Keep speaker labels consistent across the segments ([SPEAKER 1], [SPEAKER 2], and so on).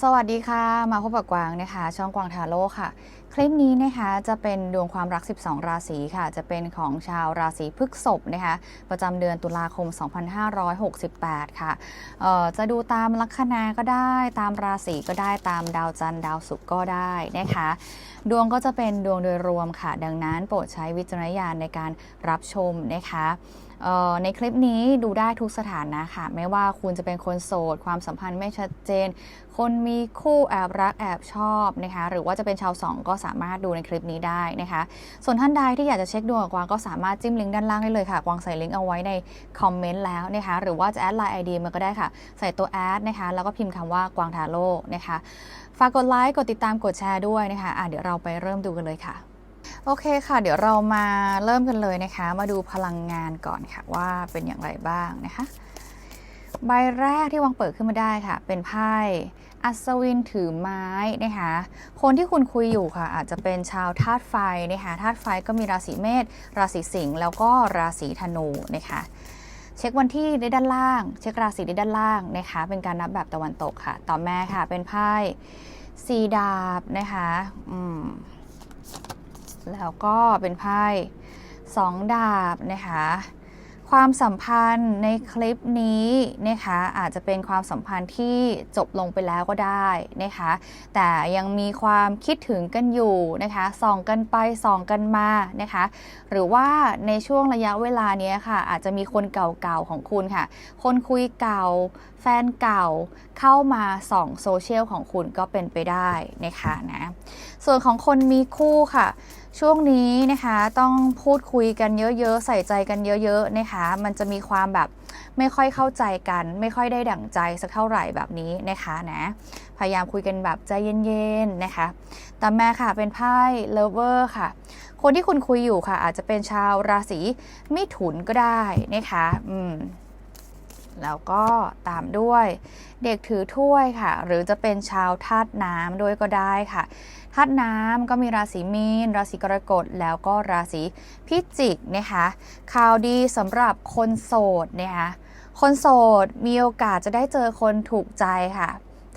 [SPEAKER 1] สวัสดีค่ะ มาพบกับกวางนะคะ ช่องกวางทาโร่ค่ะ คลิปนี้นะคะจะเป็นดวงความรัก 12 ราศีค่ะ จะเป็นของชาวราศีพฤษภนะคะ ประจำเดือนตุลาคม 2568 ค่ะจะดูตามลัคนาก็ได้ ตามราศีก็ได้ตามดาวจันทร์ดาวศุกร์ก็ได้นะคะ ดวงก็จะเป็นดวงโดยรวมค่ะ ดังนั้นโปรดใช้วิจารณญาณในการรับชมนะคะ ในคลิปนี้ดูได้ทุกสถานะค่ะ ไม่ว่าคุณจะเป็นคนโสด ความสัมพันธ์ไม่ชัดเจน คนมีคู่แอบรักแอบชอบนะคะ หรือว่าจะเป็นชาวสองก็สามารถดูในคลิปนี้ได้นะคะ ส่วนท่านใดที่อยากจะเช็คดวงกับกวางก็สามารถจิ้มลิงก์ด้านล่างได้เลยค่ะ กวางใส่ลิงก์เอาไว้ในคอมเมนต์แล้วนะคะ หรือว่าจะแอดไลน์ไอดีมาก็ได้ค่ะ ใส่ตัวแอดนะคะ แล้วก็พิมพ์คำว่ากวางทาโร่นะคะ ฝากกดไลค์ กดติดตาม กดแชร์ด้วยนะคะะเดี๋ยวเราไปเริ่มดูกันเลยค่ะ โอเคค่ะ เดี๋ยวเรามาเริ่มกันเลยนะคะ มาดูพลังงานก่อนค่ะว่าเป็นอย่างไรบ้างนะคะ ใบแรกที่วางเปิดขึ้นมาได้ค่ะ เป็นไพ่อัศวินถือไม้นะคะ คนที่คุณคุยอยู่ค่ะ อาจจะเป็นชาวธาตุไฟนะคะธาตุไฟก็มีราศีเมษราศีสิงห์แล้วก็ราศีธนูนะคะเช็ควันที่ได้ด้านล่าง เช็คราศีได้ด้านล่างนะคะ เป็นการนับแบบตะวันตกค่ะ ต่อแม่ค่ะเป็นไพ่สีดาบนะคะ อืม แล้วก็เป็นไพ่สองดาบนะคะความสัมพันธ์ในคลิปนี้นะคะอาจจะเป็นความสัมพันธ์ที่จบลงไปแล้วก็ได้นะคะแต่ยังมีความคิดถึงกันอยู่นะคะส่องกันไปส่องกันมานะคะหรือว่าในช่วงระยะเวลานี้ค่ะอาจจะมีคนเก่าๆของคุณค่ะ คนคุยเก่า แฟนเก่าเข้ามาส่องโซเชียลของคุณก็เป็นไปได้นะคะนะส่วนของคนมีคู่ค่ะ ช่วงนี้นะคะต้องพูดคุยกันเยอะๆ ใส่ใจกันเยอะๆนะคะ มันจะมีความแบบไม่ค่อยเข้าใจกัน ไม่ค่อยได้ดั่งใจสักเท่าไหร่แบบนี้นะคะนะพยายามคุยกันแบบใจเย็นๆนะคะต่อมาค่ะเป็นไพ่เลเวอร์ค่ะ คนที่คุณคุยอยู่ค่ะ อาจจะเป็นชาวราศีมิถุนก็ได้นะคะอืมแล้วก็ตามด้วยเด็กถือถ้วยค่ะ หรือจะเป็นชาวธาตุน้ำด้วยก็ได้ค่ะ ธาตุน้ำก็มีราศีมีน ราศีกรกฎแล้วก็ราศีพิจิกนะคะข่าวดีสำหรับคนโสดนะคะคนโสดมีโอกาสจะได้เจอคนถูกใจค่ะ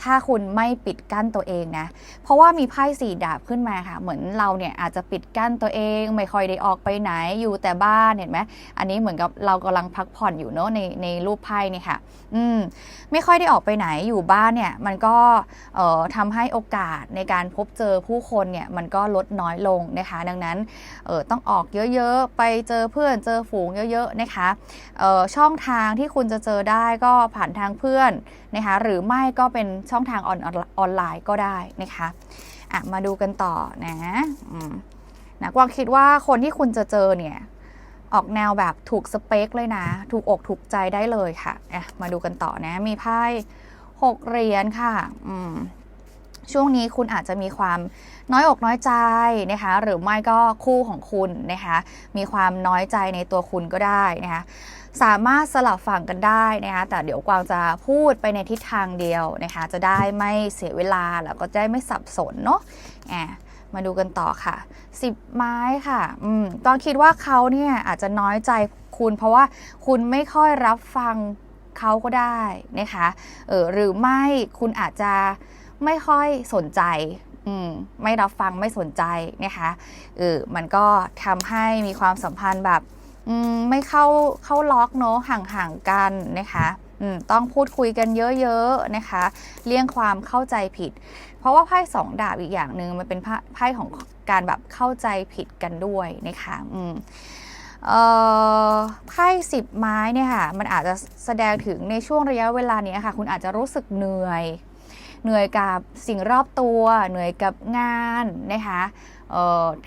[SPEAKER 1] ถ้าคุณไม่ปิดกั้นตัวเองนะ เพราะว่ามีไพ่สี่ดาบขึ้นมาค่ะ เหมือนเราเนี่ยอาจจะปิดกั้นตัวเอง ไม่ค่อยได้ออกไปไหนอยู่แต่บ้านเห็นไหมอันนี้เหมือนกับเรากำลังพักผ่อนอยู่เนอะในในรูปไพ่นี่ค่ะ อืมไม่ค่อยได้ออกไปไหนอยู่บ้านเนี่ย มันก็เอ่อทำให้โอกาสในการพบเจอผู้คนเนี่ยมันก็ลดน้อยลงนะคะ ดังนั้นเอ่อต้องออกเยอะๆไปเจอเพื่อนเจอฝูงเยอะๆนะคะเอ่อช่องทางที่คุณจะเจอได้ก็ผ่านทางเพื่อนนะคะ หรือไม่ก็เป็นช่องทางออนออนไลน์ก็ได้นะคะอะมาดูกันต่อนะอนะกวางคิดว่าคนที่คุณจะเจอเนี่ยออกแนวแบบถูกสเปคเลยนะ ถูกอกถูกใจได้เลยค่ะอะมาดูกันต่อนะ มีไพ่หกเหรียญค่ะอืมช่วงนี้คุณอาจจะมีความน้อยอกน้อยใจนะคะ หรือไม่ก็คู่ของคุณนะคะ มีความน้อยใจในตัวคุณก็ได้นะคะ สามารถสลับฝั่งกันได้นะคะแต่เดี๋ยวกวางจะพูดไปในทิศทางเดียวนะคะจะได้ไม่เสียเวลาแล้วก็จะได้ไม่สับสนเนาะอะมาดูกันต่อค่ะ 10 ไม้ค่ะอืมตอนคิดว่าเขาเนี่ยอาจจะน้อยใจคุณ เพราะว่าคุณไม่ค่อยรับฟังเขาก็ได้นะคะเออหรือไม่คุณอาจจะไม่ค่อยสนใจอืมไม่รับฟังไม่สนใจนะคะเออมันก็ทำให้มีความสัมพันธ์แบบ ไม่เข้าเข้าล็อกเนาะห่างๆกันนะคะต้องพูดคุยกันเยอะๆนะคะ เลี่ยงความเข้าใจผิด เพราะว่าไพ่สองดาบอีกอย่างหนึ่งมันเป็นไพ่ของการแบบเข้าใจผิดกันด้วยนะคะอืมไพ่สิบไม้เนี่ยค่ะมันอาจจะแสดงถึงในช่วงระยะเวลานี้ค่ะ คุณอาจจะรู้สึกเหนื่อย เหนื่อยกับสิ่งรอบตัว เหนื่อยกับงานนะคะ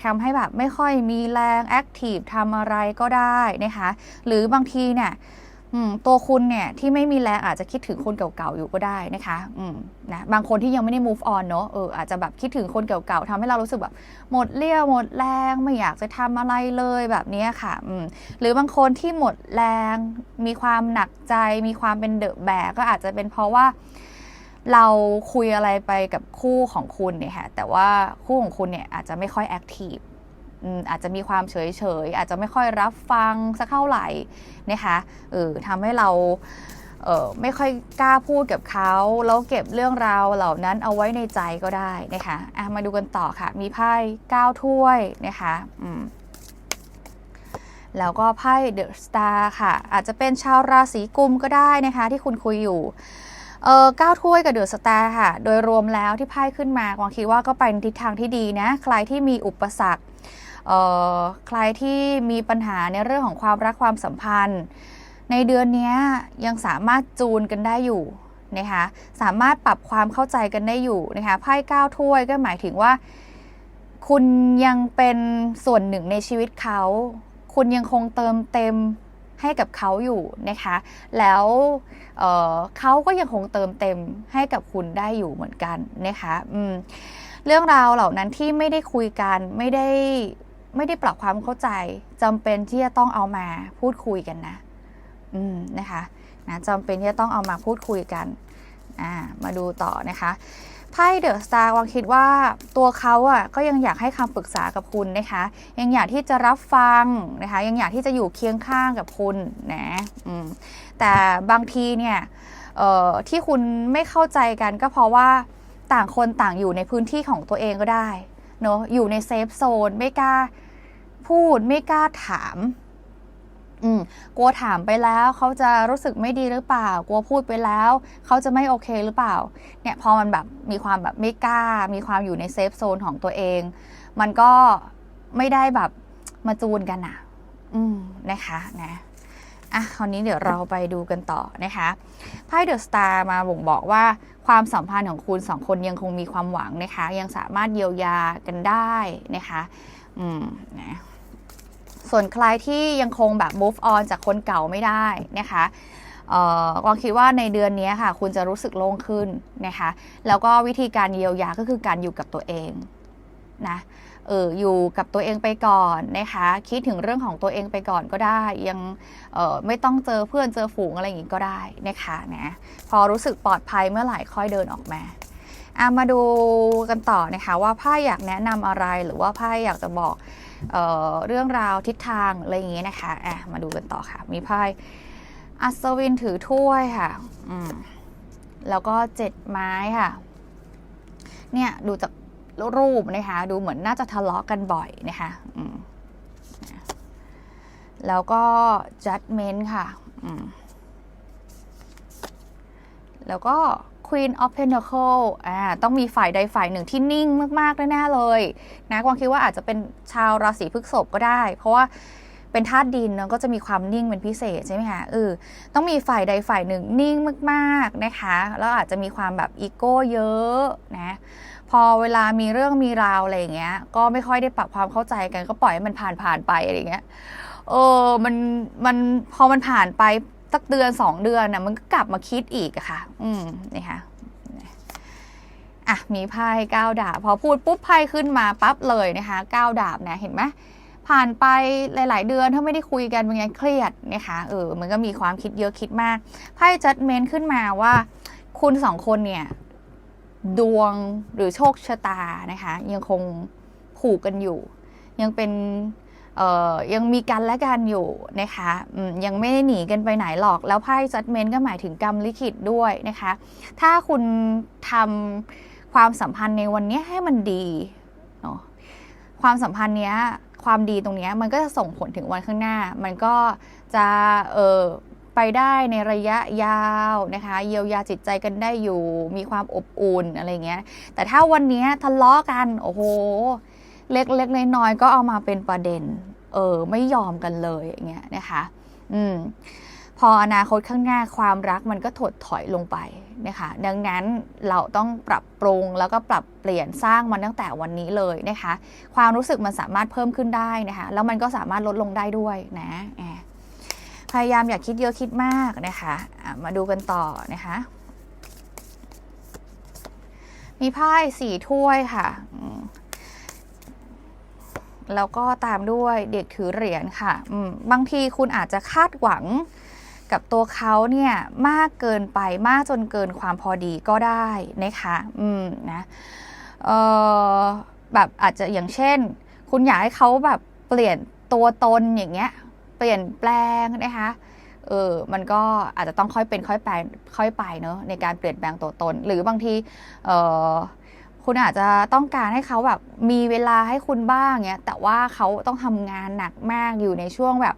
[SPEAKER 1] ทำให้แบบไม่ค่อยมีแรงแอคทีฟทำอะไรก็ได้นะคะหรือบางทีเนี่ยตัวคุณเนี่ยที่ไม่มีแรงอาจจะคิดถึงคนเก่าๆอยู่ก็ได้นะคะนะบางคนที่ยังไม่ได้ move on เนอะเอออาจจะแบบคิดถึงคนเก่าๆทำให้เรารู้สึกแบบหมดเรี่ยวหมดแรงไม่อยากจะทำอะไรเลยแบบนี้ค่ะหรือบางคนที่หมดแรง มีความหนักใจ มีความเป็นเดอะแบกก็อาจจะเป็นเพราะว่า เราคุยอะไรไปกับคู่ของคุณเนี่ยค่ะแต่ว่าคู่ของคุณเนี่ยอาจจะไม่ค่อยแอคทีฟอาจจะมีความเฉยเฉยอาจจะไม่ค่อยรับฟังสักเท่าไหร่นะคะเออทำให้เราเออไม่ค่อยกล้าพูดกับเขาแล้วเก็บเรื่องราวเหล่านั้นเอาไว้ในใจก็ได้นะคะอะมาดูกันต่อค่ะ มีไพ่9ถ้วยนะคะอืมแล้วก็ไพ่เดอะสตาร์ค่ะ อาจจะเป็นชาวราศีกุมก็ได้นะคะ ที่คุณคุยอยู่ เออก้าถ้วยกับเดอะสตาร์ค่ะ โดยรวมแล้วที่ไพ่ขึ้นมากวางคิดว่าก็ไปในทิศทางที่ดีนะ ใครที่มีอุปสรรคเอ่อใครที่มีปัญหาในเรื่องของความรักความสัมพันธ์ ในเดือนนี้ยังสามารถจูนกันได้อยู่นะคะสามารถปรับความเข้าใจกันได้อยู่นะคะไพ่เก้าถ้วยก็หมายถึงว่า คุณยังเป็นส่วนหนึ่งในชีวิตเขา คุณยังคงเติมเต็ม ให้กับเขาอยู่นะคะ แล้วเเขาก็ยังคงเติมเต็มให้กับคุณได้อยู่เหมือนกันนะคะอืมเรื่องราวเหล่านั้นที่ไม่ได้คุยกันไม่ได้ไม่ได้ปรับความเข้าใจจำเป็นที่จะต้องเอามาพูดคุยกันนะ อืมนะคะนะจำเป็นที่จะต้องเอามาพูดคุยกัน อ่า มาดูต่อนะคะ ไพ่เดอะสตาร์วางคิดว่าตัวเขาอะก็ยังอยากให้คำปรึกษากับคุณนะคะ ยังอยากที่จะรับฟังนะคะ ยังอยากที่จะอยู่เคียงข้างกับคุณนะแต่บางทีเนี่ยที่คุณไม่เข้าใจกันก็เพราะว่าต่างคนต่างอยู่ในพื้นที่ของตัวเองก็ได้เนาะอยู่ในเซฟโซนไม่กล้าพูดไม่กล้าถาม อืมกลัวถามไปแล้วเขาจะรู้สึกไม่ดีหรือเปล่า กลัวพูดไปแล้ว เขาจะไม่โอเคหรือเปล่า เนี่ยพอมันแบบมีความแบบไม่กล้า มีความอยู่ในเซฟโซนของตัวเอง มันก็ไม่ได้แบบมาจูนกันอะอืมนะคะนะอะคราวนี้เดี๋ยวเราไปดูกันต่อนะคะไพ่เดอะสตาร์มาบ่งบอกว่าความสัมพันธ์ของคุณสองคนยังคงมีความหวังนะคะ ยังสามารถเยียวยากันได้นะคะ อืมนะ ส่วนใครที่ยังคงแบบ move on จากคนเก่าไม่ได้นะคะกวางคิดว่าในเดือนนี้ค่ะ คุณจะรู้สึกโล่งขึ้นนะคะ แล้วก็วิธีการเยียวยาก็คือการอยู่กับตัวเองนะเอออยู่กับตัวเองไปก่อนนะคะ คิดถึงเรื่องของตัวเองไปก่อนก็ได้ ยังเออไม่ต้องเจอเพื่อนเจอฝูงอะไรอย่างงี้ก็ได้นะคะนะพอรู้สึกปลอดภัยเมื่อไหร่ค่อยเดินออกมาอะมาดูกันต่อนะคะว่าไพ่อยากแนะนำอะไรหรือว่าไพ่อยากจะบอก เเรื่องราวทิศทางอะไรอย่างเงี้ยนะคะอะมาดูกันต่อค่ะ มีไพ่อัศวินถือถ้วยค่ะอืมแล้วก็เจ็ดไม้ค่ะ เนี่ยดูจากรูปนะคะ ดูเหมือนน่าจะทะเลาะกันบ่อยนะคะอืมแล้วก็ judgment ค่ะ อืม แล้วก็ Queen of Pentacle อ่าต้องมีฝ่ายใดฝ่ายหนึ่งที่นิ่งมากๆแน่ๆเลยนะกวางคิดว่าอาจจะเป็นชาวราศีพฤษภก็ได้ เพราะว่าเป็นธาตุดินเนาะก็จะมีความนิ่งเป็นพิเศษใช่ไหมคะเออต้องมีฝ่ายใดฝ่ายหนึ่งนิ่งมากๆนะคะแล้วอาจจะมีความแบบอีโก้เยอะนะพอเวลามีเรื่องมีราวอะไรอย่างเงี้ย ก็ไม่ค่อยได้ปรับความเข้าใจกันก็ปล่อยให้มันผ่านผ่านไปอะไรอย่างเงี้ยเออมันมันพอมันผ่านไป สักเดือนสองเดือนนะมันก็กลับมาคิดอีกอะค่ะ อืมนี่ค่ะอะมีไพ่ก้าวดาบพอพูดปุ๊บไพ่ขึ้นมาปั๊บเลยนะคะก้าวดาบนะเห็นไหมผ่านไปหลาย ๆ เดือนถ้าไม่ได้คุยกันเป็นไงเครียดนะคะเออมันก็มีความคิดเยอะคิดมากไพ่จัดเมนขึ้นมาว่า คุณสองคนเนี่ยดวงหรือโชคชะตานะคะ ยังคงผูกกันอยู่ ยังเป็น ยังมีกันและกันอยู่นะคะยังไม่ได้หนีกันไปไหนหรอก แล้วไพ่จัดเมนก็หมายถึงกรรมลิขิตด้วยนะคะ ถ้าคุณทำความสัมพันธ์ในวันนี้ให้มันดีเนาะความสัมพันธ์เนี้ยความดีตรงเนี้ยมันก็จะส่งผลถึงวันข้างหน้า มันก็จะเออไปได้ในระยะยาวนะคะเยียวยาจิตใจกันได้อยู่ มีความอบอุ่นอะไรเงี้ย แต่ถ้าวันนี้ทะเลาะกัน โอ้โห เล็กๆน้อยๆก็เอามาเป็นประเด็น เออไม่ยอมกันเลยอย่างเงี้ยนะคะอืมพออนาคตข้างหน้าความรักมันก็ถดถอยลงไปนะคะดังนั้นเราต้องปรับปรุงแล้วก็ปรับเปลี่ยนสร้างมันตั้งแต่วันนี้เลยนะคะความรู้สึกมันสามารถเพิ่มขึ้นได้นะคะแล้วมันก็สามารถลดลงได้ด้วยนะพยายามอย่าคิดเยอะคิดมากนะคะะมาดูกันต่อนะคะมีไพ่สี่ถ้วยค่ะ แล้วก็ตามด้วยเด็กถือเหรียญค่ะบางทีคุณอาจจะคาดหวังกับตัวเขาเนี่ยมากเกินไปมากจนเกินความพอดีก็ได้นะคะอืมนะเออแบบอาจจะอย่างเช่น คุณอยากให้เขาแบบเปลี่ยนตัวตนอย่างเงี้ย เปลี่ยนแปลงนะคะเออมันก็อาจจะต้องค่อยเป็นค่อยไปค่อยไปเนอะในการเปลี่ยนแปลงตัวตน หรือบางทีเออ คุณอาจจะต้องการให้เขาแบบมีเวลาให้คุณบ้างเงี้ยแต่ว่าเขาต้องทำงานหนักมากอยู่ในช่วงแบบ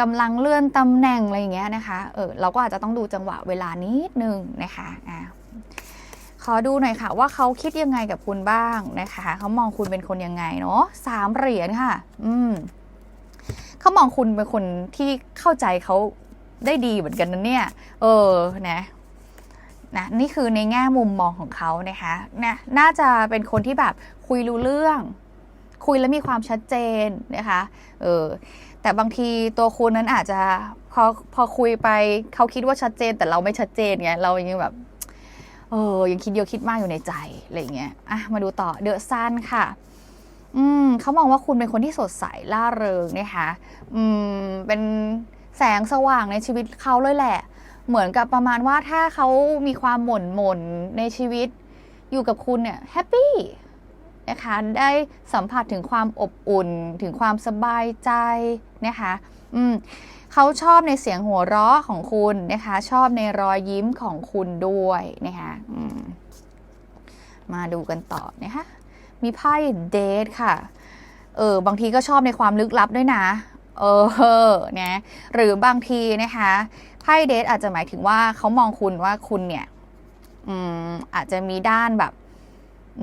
[SPEAKER 1] กำลังเลื่อนตำแหน่งอะไรอย่างเงี้ยนะคะ เออเราก็อาจจะต้องดูจังหวะเวลานิดนึงนะคะอ่าขอดูหน่อยค่ะว่าเขาคิดยังไงกับคุณบ้างนะคะ เขามองคุณเป็นคนยังไงเนาะสามเหรียญค่ะ อืมเขามองคุณเป็นคนที่เข้าใจเขาได้ดีเหมือนกันนะเนี่ย เออ นะ นะนี่คือในแง่มุมมองของเขานะคะนะน่าจะเป็นคนที่แบบคุยรู้เรื่อง คุยแล้วมีความชัดเจนนะคะเออแต่บางทีตัวคุณนั้นอาจจะพอพอคุยไปเขาคิดว่าชัดเจน แต่เราไม่ชัดเจนไงเรายังแบบเออยังคิดเยอะคิดมากอยู่ในใจอะไรเงี้ยอะมาดูต่อเดอะซันค่ะอืมเขามองว่าคุณเป็นคนที่สดใสล่าเริงนะคะอืมเป็นแสงสว่างในชีวิตเขาเลยแหละ เหมือนกับประมาณว่าถ้าเขามีความหม่นหม่นในชีวิต อยู่กับคุณเนี่ยแฮปปี้นะคะได้สัมผัสถึงความอบอุ่นถึงความสบายใจนะคะอืมเขาชอบในเสียงหัวเราะของคุณนะคะ ชอบในรอยยิ้มของคุณด้วยนะคะอืมมาดูกันต่อนะคะมีไพ่เดทค่ะ เออบางทีก็ชอบในความลึกลับด้วยนะ เออ นะ หรือบางทีนะคะ ไพ่เดทอาจจะหมายถึงว่าเขามองคุณว่าคุณเนี่ยอืมอาจจะมีด้านแบบอ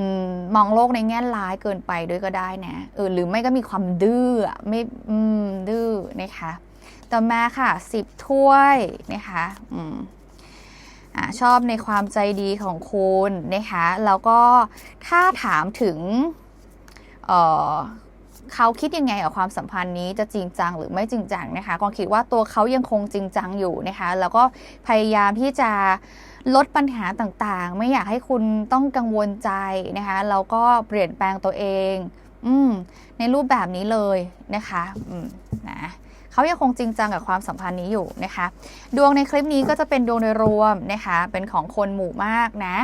[SPEAKER 1] มองโลกในแง่ร้ายเกินไปด้วยก็ได้นะเออหรือไม่ก็มีความดื้อไม่อืมดื้อนะคะต่อมาค่ะสิบถ้วยนะคะอืมอ่าชอบในความใจดีของคุณนะคะแล้วก็ถ้าถามถึงเอ่อ เขาคิดยังไงกับความสัมพันธ์นี้จะจริงจังหรือไม่จริงจังนะคะก็คิดว่าตัวเขายังคงจริงจังอยู่นะคะ แล้วก็พยายามที่จะลดปัญหาต่างๆ ไม่อยากให้คุณต้องกังวลใจนะคะแล้วก็เปลี่ยนแปลงตัวเอง อืมในรูปแบบนี้เลยนะคะอืมนะเขายังคงจริงจังกับความสัมพันธ์นี้อยู่นะคะ ดวงในคลิปนี้ก็จะเป็นดวงโดยรวมนะคะ เป็นของคนหมู่มากนะ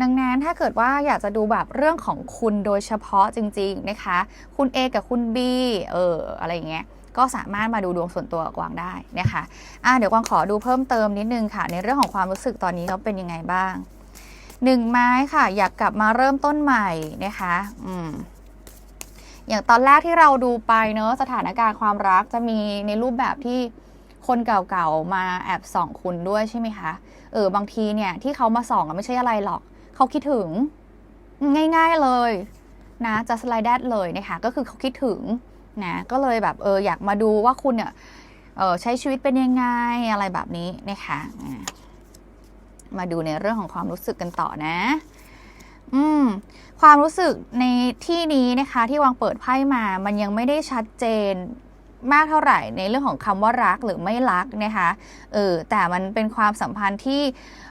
[SPEAKER 1] ดังนั้นถ้าเกิดว่าอยากจะดูแบบเรื่องของคุณโดยเฉพาะจริง ๆนะคะ คุณ A กับคุณ B เอออะไรอย่างเงี้ยก็สามารถมาดูดวงส่วนตัวกวางได้นะคะอะเดี๋ยวกวางขอดูเพิ่มเติมนิดนึงค่ะ ในเรื่องของความรู้สึกตอนนี้เขาเป็นยังไงบ้างหนึ่งไม้ค่ะ อยากกลับมาเริ่มต้นใหม่นะคะอืมอย่างตอนแรกที่เราดูไปเนอะสถานการณ์ความรักจะมีในรูปแบบที่คนเก่าๆมาแอบส่องคุณด้วยใช่ไหมคะ เออบางทีเนี่ยที่เขามาส่องไม่ใช่อะไรหรอก เขาคิดถึงง่าย ๆเลยนะจะสไลด์แดดเลยนะคะก็คือเขาคิดถึงนะก็เลยแบบเอออยากมาดูว่าคุณเนี่ยเออใช้ชีวิตเป็นยังไงอะไรแบบนี้นะคะอะมาดูในเรื่องของความรู้สึกกันต่อนะ อืม ความรู้สึกในที่นี้นะคะ ที่วางเปิดไพ่มา มันยังไม่ได้ชัดเจน มากเท่าไหร่ในเรื่องของคำว่ารักหรือไม่รักนะคะเออแต่มันเป็นความสัมพันธ์ที่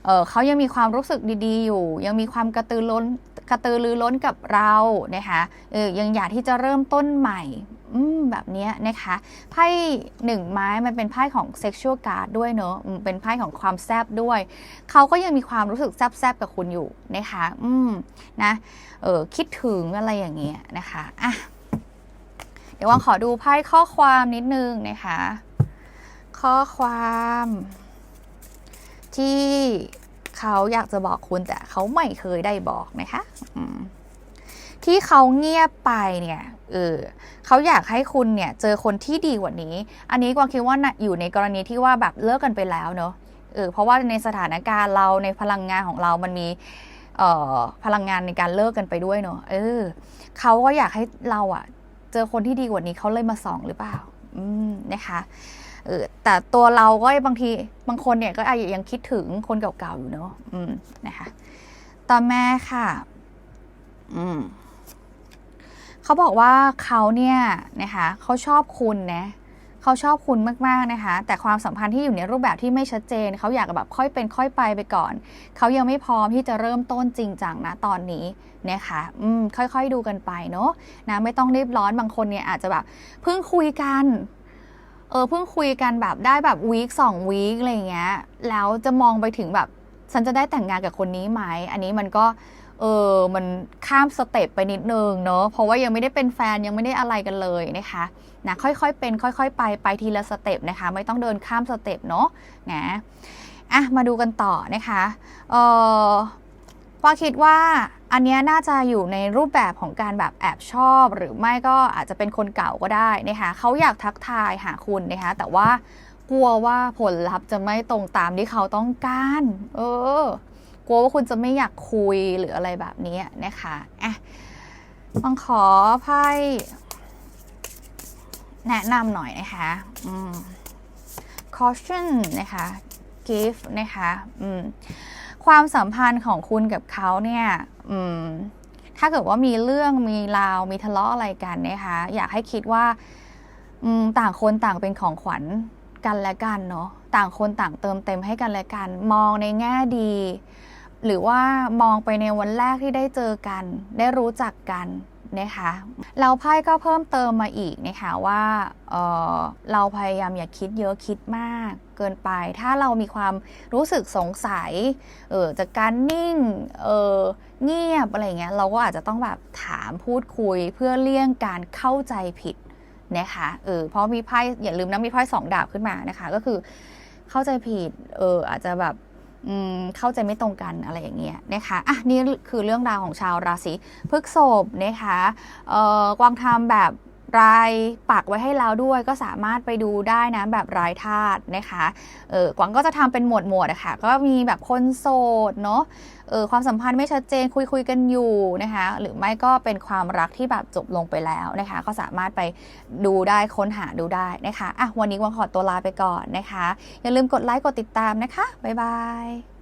[SPEAKER 1] เออเขายังมีความรู้สึกดีๆ อยู่ ยังมีความกระตือร้นกระตือรือร้นกับเรานะคะเออยังอยากที่จะเริ่มต้นใหม่อืมแบบนี้นะคะไพ่หนึ่งไม้มันเป็นไพ่ของ sexual card ด้วยเนอะเป็นไพ่ของความแซบด้วย เขาก็ยังมีความรู้สึกแซบๆกับคุณอยู่นะคะ อืมนะเออคิดถึงอะไรอย่างเงี้ยนะคะอะ เดี๋ยววังขอดูไพ่ข้อความนิดนึงนะคะ ข้อความ ที่เขาอยากจะบอกคุณแต่เขาไม่เคยได้บอกนะคะที่เขาเงียบไปเนี่ย เออเขาอยากให้คุณเนี่ยเจอคนที่ดีกว่านี้ อันนี้กวางคิดว่าน่ะอยู่ในกรณีที่ว่าแบบเลิกกันไปแล้วเนอะเออเพราะว่าในสถานการณ์เราในพลังงานของเรามันมีเอ่อพลังงานในการเลิกกันไปด้วยเนอะเออเขาก็อยากให้เราอะ เจอคนที่ดีกว่านี้เขาเลยมาส่องหรือเปล่าอืมนะคะเออแต่ตัวเราก็บางทีบางคนเนี่ยก็อาจจะยังคิดถึงคนเก่าๆอยู่เนอะอืมนะคะต่อแม่ค่ะ อืมเขาบอกว่าเขาเนี่ยนะคะเขาชอบคุณนะเขาชอบคุณมากๆนะคะ แต่ความสัมพันธ์ที่อยู่ในรูปแบบที่ไม่ชัดเจน เขาอยากแบบค่อยเป็นค่อยไปไปก่อน เขายังไม่พร้อมที่จะเริ่มต้นจริงจังนะตอนนี้นะคะอืมค่อยๆดูกันไปเนาะนะไม่ต้องรีบร้อนบางคนเนี่ยอาจจะแบบเพิ่งคุยกันเออเพิ่งคุยกันแบบได้แบบวีคสองวีคอะไรเงี้ยแล้วจะมองไปถึงแบบฉันจะได้แต่งงานกับคนนี้ไหมอันนี้มันก็ เออมันข้ามสเต็ปไปนิดนึงเนอะเพราะว่ายังไม่ได้เป็นแฟนยังไม่ได้อะไรกันเลยนะคะนะค่อยๆเป็น ค่อย ๆ ไปไปทีละสเต็ปนะคะ ไม่ต้องเดินข้ามสเต็ปเนาะนะอะมาดูกันต่อนะคะเออว่าคิดว่าอันเนี้ยน่าจะอยู่ในรูปแบบของการแบบแอบชอบ หรือไม่ก็อาจจะเป็นคนเก่าก็ได้นะคะเขาอยากทักทายหาคุณนะคะแต่ว่ากลัวว่าผลลัพธ์จะไม่ตรงตามที่เขาต้องการ เออ กลัวว่าคุณจะไม่อยากคุยหรืออะไรแบบนี้นะคะอะต้องขอไพ่แนะนำหน่อยนะคะอืม caution นะคะ give นะคะอืมความสัมพันธ์ของคุณกับเขาเนี่ยอืมถ้าเกิดว่ามีเรื่องมีราวมีทะเลาะอะไรกันนะคะ อยากให้คิดว่าต่างคนต่างเป็นของขวัญกันและกันเนาะต่างคนต่างเติมเต็มให้กันและกัน มองในแง่ดี หรือว่ามองไปในวันแรกที่ได้เจอกัน ได้รู้จักกันนะคะแล้วไพ่ก็เพิ่มเติมมาอีกนะคะว่าเเราเราพยายามอย่าคิดเยอะคิดมากเกินไป ถ้าเรามีความรู้สึกสงสัยเออจากการนิ่งเออเงียบอะไรเงี้ยเราก็อาจจะต้องแบบถามพูดคุยเพื่อเลี่ยงการเข้าใจผิดนะคะเออเพราะมีไพ่อย่าลืมนะมีไพ่สองดาบขึ้นมานะคะก็คือเข้าใจผิดเอออาจจะแบบ เข้าใจไม่ตรงกันอะไรอย่างเงี้ยนะคะอะนี่คือเรื่องราวของชาวราศีพฤษภนะคะกวางทำแบบ รายปักไว้ให้แล้วด้วยก็สามารถไปดูได้นะแบบรายธาตุนะคะเออกวางก็จะทำเป็นหมวดหมวดนะคะก็มีแบบคนโสดเนาะเออความสัมพันธ์ไม่ชัดเจนคุยคุยกันอยู่นะคะหรือไม่ก็เป็นความรักที่แบบจบลงไปแล้วนะคะก็สามารถไปดูได้ค้นหาดูได้นะคะอะวันนี้กวางขอตัวลาไปก่อนนะคะ อย่าลืมกดไลค์กดติดตามนะคะบ๊ายบาย